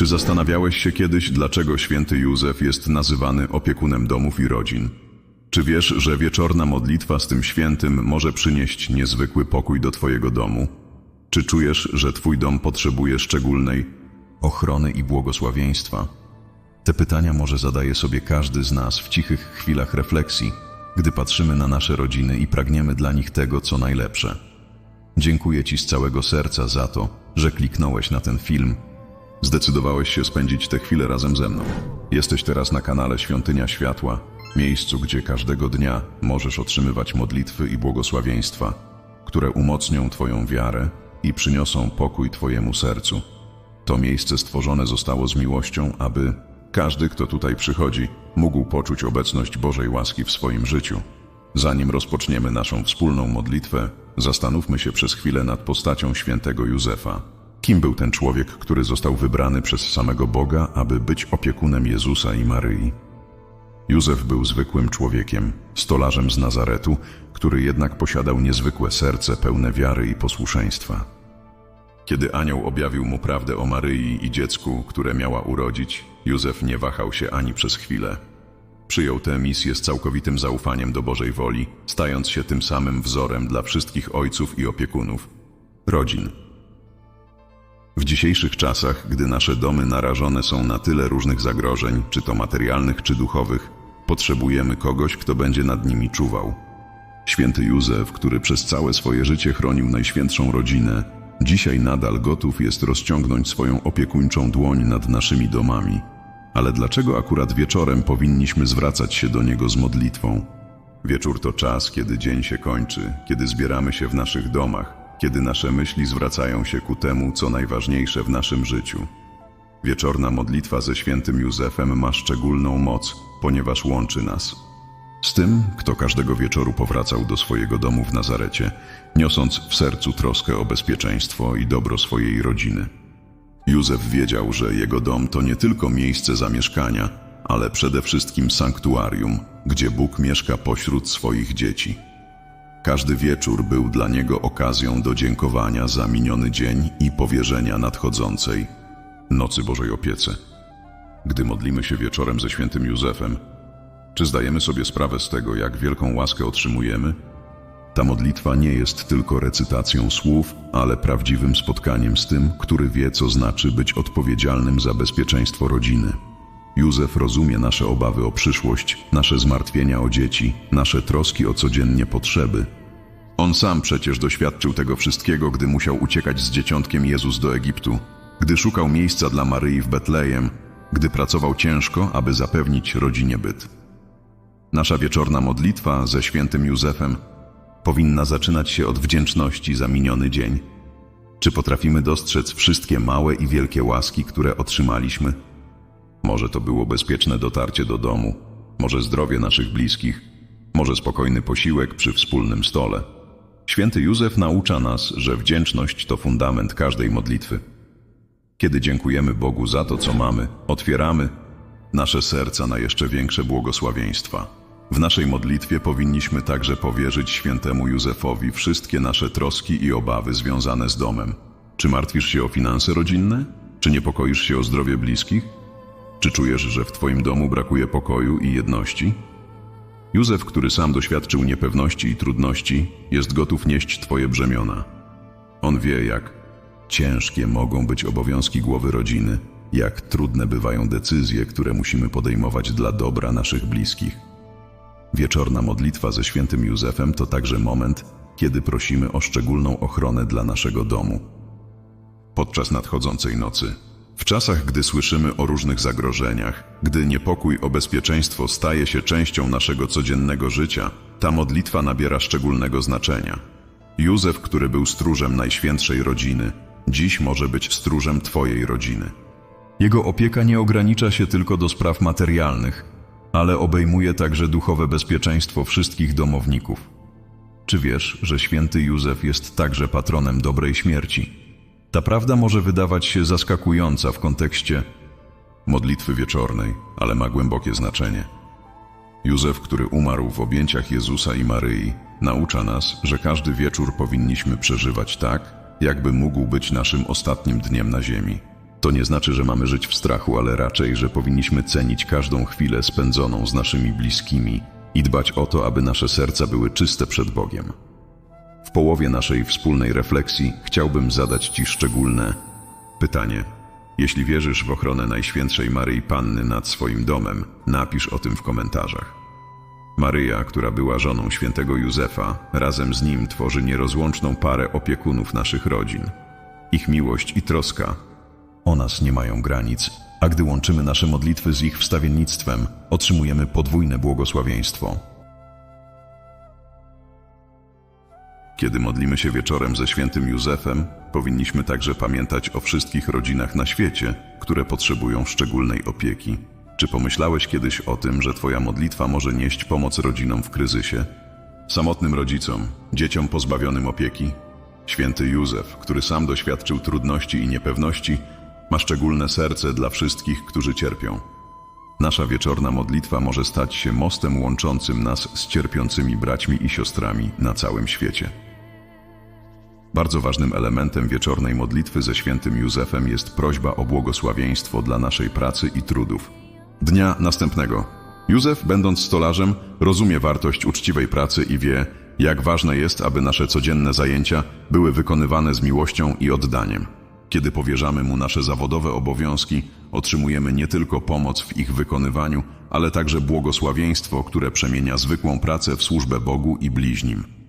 Czy zastanawiałeś się kiedyś, dlaczego święty Józef jest nazywany opiekunem domów i rodzin? Czy wiesz, że wieczorna modlitwa z tym świętym może przynieść niezwykły pokój do Twojego domu? Czy czujesz, że Twój dom potrzebuje szczególnej ochrony i błogosławieństwa? Te pytania może zadaje sobie każdy z nas w cichych chwilach refleksji, gdy patrzymy na nasze rodziny i pragniemy dla nich tego, co najlepsze. Dziękuję Ci z całego serca za to, że kliknąłeś na ten film. Zdecydowałeś się spędzić tę chwilę razem ze mną. Jesteś teraz na kanale Świątynia Światła, miejscu, gdzie każdego dnia możesz otrzymywać modlitwy i błogosławieństwa, które umocnią Twoją wiarę i przyniosą pokój Twojemu sercu. To miejsce stworzone zostało z miłością, aby każdy, kto tutaj przychodzi, mógł poczuć obecność Bożej łaski w swoim życiu. Zanim rozpoczniemy naszą wspólną modlitwę, zastanówmy się przez chwilę nad postacią świętego Józefa. Kim był ten człowiek, który został wybrany przez samego Boga, aby być opiekunem Jezusa i Maryi? Józef był zwykłym człowiekiem, stolarzem z Nazaretu, który jednak posiadał niezwykłe serce pełne wiary i posłuszeństwa. Kiedy anioł objawił mu prawdę o Maryi i dziecku, które miała urodzić, Józef nie wahał się ani przez chwilę. Przyjął tę misję z całkowitym zaufaniem do Bożej woli, stając się tym samym wzorem dla wszystkich ojców i opiekunów, rodzin. W dzisiejszych czasach, gdy nasze domy narażone są na tyle różnych zagrożeń, czy to materialnych, czy duchowych, potrzebujemy kogoś, kto będzie nad nimi czuwał. Święty Józef, który przez całe swoje życie chronił najświętszą rodzinę, dzisiaj nadal gotów jest rozciągnąć swoją opiekuńczą dłoń nad naszymi domami. Ale dlaczego akurat wieczorem powinniśmy zwracać się do Niego z modlitwą? Wieczór to czas, kiedy dzień się kończy, kiedy zbieramy się w naszych domach, kiedy nasze myśli zwracają się ku temu, co najważniejsze w naszym życiu. Wieczorna modlitwa ze świętym Józefem ma szczególną moc, ponieważ łączy nas. Z tym, kto każdego wieczoru powracał do swojego domu w Nazarecie, niosąc w sercu troskę o bezpieczeństwo i dobro swojej rodziny. Józef wiedział, że jego dom to nie tylko miejsce zamieszkania, ale przede wszystkim sanktuarium, gdzie Bóg mieszka pośród swoich dzieci. Każdy wieczór był dla niego okazją do dziękowania za miniony dzień i powierzenia nadchodzącej nocy Bożej opiece. Gdy modlimy się wieczorem ze świętym Józefem, czy zdajemy sobie sprawę z tego, jak wielką łaskę otrzymujemy? Ta modlitwa nie jest tylko recytacją słów, ale prawdziwym spotkaniem z tym, który wie, co znaczy być odpowiedzialnym za bezpieczeństwo rodziny. Józef rozumie nasze obawy o przyszłość, nasze zmartwienia o dzieci, nasze troski o codziennie potrzeby. On sam przecież doświadczył tego wszystkiego, gdy musiał uciekać z dzieciątkiem Jezus do Egiptu, gdy szukał miejsca dla Maryi w Betlejem, gdy pracował ciężko, aby zapewnić rodzinie byt. Nasza wieczorna modlitwa ze świętym Józefem powinna zaczynać się od wdzięczności za miniony dzień. Czy potrafimy dostrzec wszystkie małe i wielkie łaski, które otrzymaliśmy? Może to było bezpieczne dotarcie do domu, może zdrowie naszych bliskich, może spokojny posiłek przy wspólnym stole. Święty Józef naucza nas, że wdzięczność to fundament każdej modlitwy. Kiedy dziękujemy Bogu za to, co mamy, otwieramy nasze serca na jeszcze większe błogosławieństwa. W naszej modlitwie powinniśmy także powierzyć świętemu Józefowi wszystkie nasze troski i obawy związane z domem. Czy martwisz się o finanse rodzinne? Czy niepokoisz się o zdrowie bliskich? Czy czujesz, że w Twoim domu brakuje pokoju i jedności? Józef, który sam doświadczył niepewności i trudności, jest gotów nieść Twoje brzemiona. On wie, jak ciężkie mogą być obowiązki głowy rodziny, jak trudne bywają decyzje, które musimy podejmować dla dobra naszych bliskich. Wieczorna modlitwa ze świętym Józefem to także moment, kiedy prosimy o szczególną ochronę dla naszego domu. Podczas nadchodzącej nocy, czasach, gdy słyszymy o różnych zagrożeniach, gdy niepokój o bezpieczeństwo staje się częścią naszego codziennego życia, ta modlitwa nabiera szczególnego znaczenia. Józef, który był stróżem najświętszej rodziny, dziś może być stróżem Twojej rodziny. Jego opieka nie ogranicza się tylko do spraw materialnych, ale obejmuje także duchowe bezpieczeństwo wszystkich domowników. Czy wiesz, że święty Józef jest także patronem dobrej śmierci? Ta prawda może wydawać się zaskakująca w kontekście modlitwy wieczornej, ale ma głębokie znaczenie. Józef, który umarł w objęciach Jezusa i Maryi, naucza nas, że każdy wieczór powinniśmy przeżywać tak, jakby mógł być naszym ostatnim dniem na ziemi. To nie znaczy, że mamy żyć w strachu, ale raczej, że powinniśmy cenić każdą chwilę spędzoną z naszymi bliskimi i dbać o to, aby nasze serca były czyste przed Bogiem. W połowie naszej wspólnej refleksji chciałbym zadać Ci szczególne pytanie. Jeśli wierzysz w ochronę Najświętszej Maryi Panny nad swoim domem, napisz o tym w komentarzach. Maryja, która była żoną świętego Józefa, razem z nim tworzy nierozłączną parę opiekunów naszych rodzin. Ich miłość i troska o nas nie mają granic, a gdy łączymy nasze modlitwy z ich wstawiennictwem, otrzymujemy podwójne błogosławieństwo. Kiedy modlimy się wieczorem ze świętym Józefem, powinniśmy także pamiętać o wszystkich rodzinach na świecie, które potrzebują szczególnej opieki. Czy pomyślałeś kiedyś o tym, że Twoja modlitwa może nieść pomoc rodzinom w kryzysie? Samotnym rodzicom, dzieciom pozbawionym opieki? Święty Józef, który sam doświadczył trudności i niepewności, ma szczególne serce dla wszystkich, którzy cierpią. Nasza wieczorna modlitwa może stać się mostem łączącym nas z cierpiącymi braćmi i siostrami na całym świecie. Bardzo ważnym elementem wieczornej modlitwy ze świętym Józefem jest prośba o błogosławieństwo dla naszej pracy i trudów. Dnia następnego. Józef, będąc stolarzem, rozumie wartość uczciwej pracy i wie, jak ważne jest, aby nasze codzienne zajęcia były wykonywane z miłością i oddaniem. Kiedy powierzamy mu nasze zawodowe obowiązki, otrzymujemy nie tylko pomoc w ich wykonywaniu, ale także błogosławieństwo, które przemienia zwykłą pracę w służbę Bogu i bliźnim.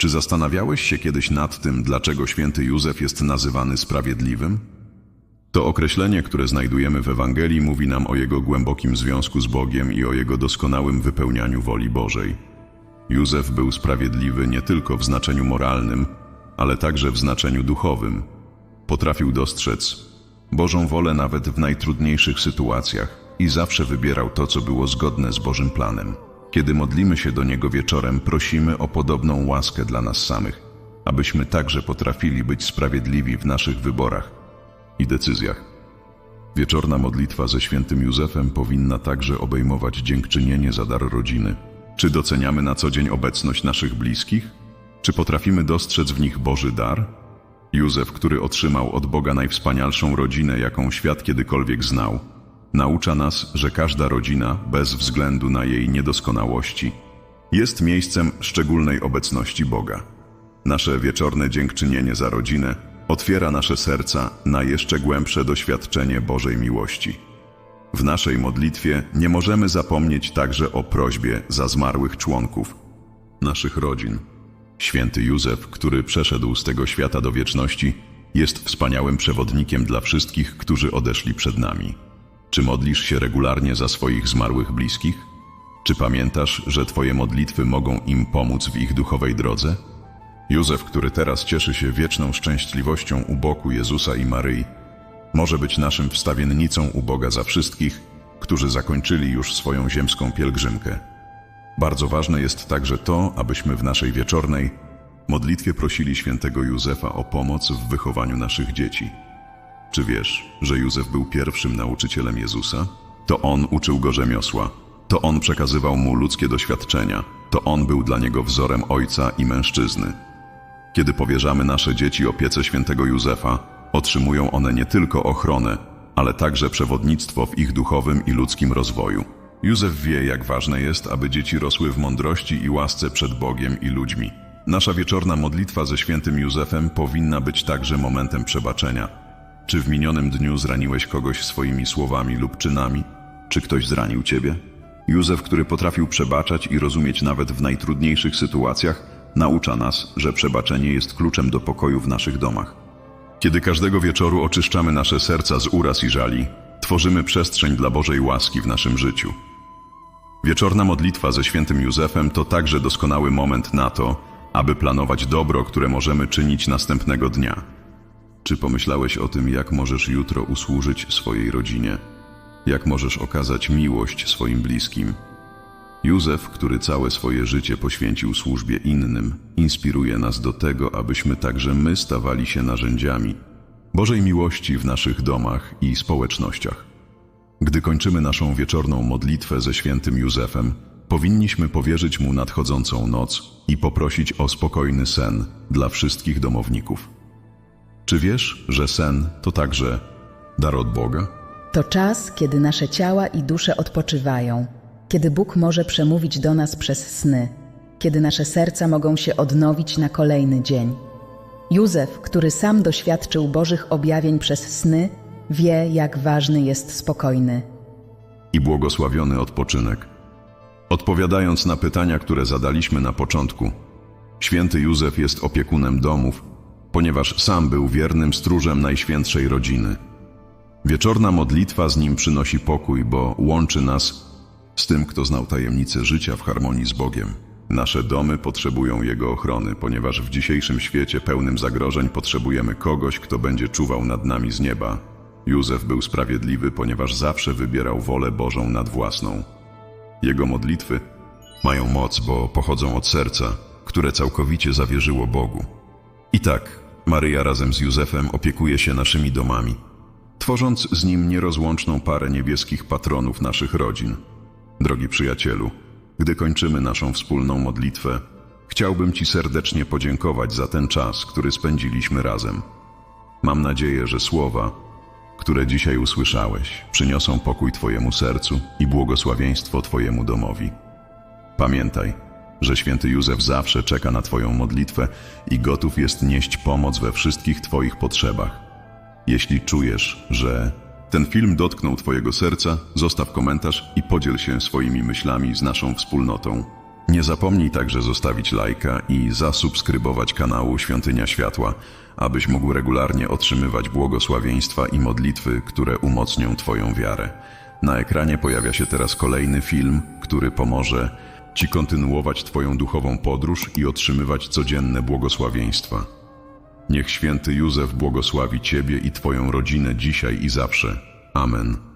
Czy zastanawiałeś się kiedyś nad tym, dlaczego święty Józef jest nazywany sprawiedliwym? To określenie, które znajdujemy w Ewangelii, mówi nam o jego głębokim związku z Bogiem i o jego doskonałym wypełnianiu woli Bożej. Józef był sprawiedliwy nie tylko w znaczeniu moralnym, ale także w znaczeniu duchowym. Potrafił dostrzec Bożą wolę nawet w najtrudniejszych sytuacjach i zawsze wybierał to, co było zgodne z Bożym planem. Kiedy modlimy się do Niego wieczorem, prosimy o podobną łaskę dla nas samych, abyśmy także potrafili być sprawiedliwi w naszych wyborach i decyzjach. Wieczorna modlitwa ze świętym Józefem powinna także obejmować dziękczynienie za dar rodziny. Czy doceniamy na co dzień obecność naszych bliskich? Czy potrafimy dostrzec w nich Boży dar? Józef, który otrzymał od Boga najwspanialszą rodzinę, jaką świat kiedykolwiek znał, naucza nas, że każda rodzina, bez względu na jej niedoskonałości, jest miejscem szczególnej obecności Boga. Nasze wieczorne dziękczynienie za rodzinę otwiera nasze serca na jeszcze głębsze doświadczenie Bożej miłości. W naszej modlitwie nie możemy zapomnieć także o prośbie za zmarłych członków naszych rodzin. Święty Józef, który przeszedł z tego świata do wieczności, jest wspaniałym przewodnikiem dla wszystkich, którzy odeszli przed nami. Czy modlisz się regularnie za swoich zmarłych bliskich? Czy pamiętasz, że Twoje modlitwy mogą im pomóc w ich duchowej drodze? Józef, który teraz cieszy się wieczną szczęśliwością u boku Jezusa i Maryi, może być naszym wstawiennicą u Boga za wszystkich, którzy zakończyli już swoją ziemską pielgrzymkę. Bardzo ważne jest także to, abyśmy w naszej wieczornej modlitwie prosili świętego Józefa o pomoc w wychowaniu naszych dzieci. Czy wiesz, że Józef był pierwszym nauczycielem Jezusa? To on uczył go rzemiosła, to on przekazywał mu ludzkie doświadczenia, to on był dla niego wzorem ojca i mężczyzny. Kiedy powierzamy nasze dzieci opiece świętego Józefa, otrzymują one nie tylko ochronę, ale także przewodnictwo w ich duchowym i ludzkim rozwoju. Józef wie, jak ważne jest, aby dzieci rosły w mądrości i łasce przed Bogiem i ludźmi. Nasza wieczorna modlitwa ze świętym Józefem powinna być także momentem przebaczenia. Czy w minionym dniu zraniłeś kogoś swoimi słowami lub czynami? Czy ktoś zranił ciebie? Józef, który potrafił przebaczać i rozumieć nawet w najtrudniejszych sytuacjach, naucza nas, że przebaczenie jest kluczem do pokoju w naszych domach. Kiedy każdego wieczoru oczyszczamy nasze serca z uraz i żali, tworzymy przestrzeń dla Bożej łaski w naszym życiu. Wieczorna modlitwa ze świętym Józefem to także doskonały moment na to, aby planować dobro, które możemy czynić następnego dnia. Czy pomyślałeś o tym, jak możesz jutro usłużyć swojej rodzinie? Jak możesz okazać miłość swoim bliskim? Józef, który całe swoje życie poświęcił służbie innym, inspiruje nas do tego, abyśmy także my stawali się narzędziami Bożej miłości w naszych domach i społecznościach. Gdy kończymy naszą wieczorną modlitwę ze świętym Józefem, powinniśmy powierzyć mu nadchodzącą noc i poprosić o spokojny sen dla wszystkich domowników. Czy wiesz, że sen to także Dar od Boga? To czas, kiedy nasze ciała i dusze odpoczywają, kiedy Bóg może przemówić do nas przez sny, kiedy nasze serca mogą się odnowić na kolejny dzień. Józef, który sam doświadczył Bożych objawień przez sny, wie, jak ważny jest spokojny. i błogosławiony odpoczynek. Odpowiadając na pytania, które zadaliśmy na początku, święty Józef jest opiekunem domów, ponieważ sam był wiernym stróżem najświętszej rodziny. Wieczorna modlitwa z nim przynosi pokój, bo łączy nas z tym, kto znał tajemnice życia w harmonii z Bogiem. Nasze domy potrzebują Jego ochrony, ponieważ w dzisiejszym świecie pełnym zagrożeń potrzebujemy kogoś, kto będzie czuwał nad nami z nieba. Józef był sprawiedliwy, ponieważ zawsze wybierał wolę Bożą nad własną. Jego modlitwy mają moc, bo pochodzą od serca, które całkowicie zawierzyło Bogu. I tak, Maryja razem z Józefem opiekuje się naszymi domami, tworząc z nim nierozłączną parę niebieskich patronów naszych rodzin. Drogi przyjacielu, gdy kończymy naszą wspólną modlitwę, chciałbym Ci serdecznie podziękować za ten czas, który spędziliśmy razem. Mam nadzieję, że słowa, które dzisiaj usłyszałeś, przyniosą pokój Twojemu sercu i błogosławieństwo Twojemu domowi. Pamiętaj, że święty Józef zawsze czeka na Twoją modlitwę i gotów jest nieść pomoc we wszystkich Twoich potrzebach. Jeśli czujesz, że ten film dotknął Twojego serca, zostaw komentarz i podziel się swoimi myślami z naszą wspólnotą. Nie zapomnij także zostawić lajka i zasubskrybować kanału Świątynia Światła, abyś mógł regularnie otrzymywać błogosławieństwa i modlitwy, które umocnią Twoją wiarę. Na ekranie pojawia się teraz kolejny film, który pomoże Ci kontynuować Twoją duchową podróż i otrzymywać codzienne błogosławieństwa. Niech święty Józef błogosławi Ciebie i Twoją rodzinę dzisiaj i zawsze. Amen.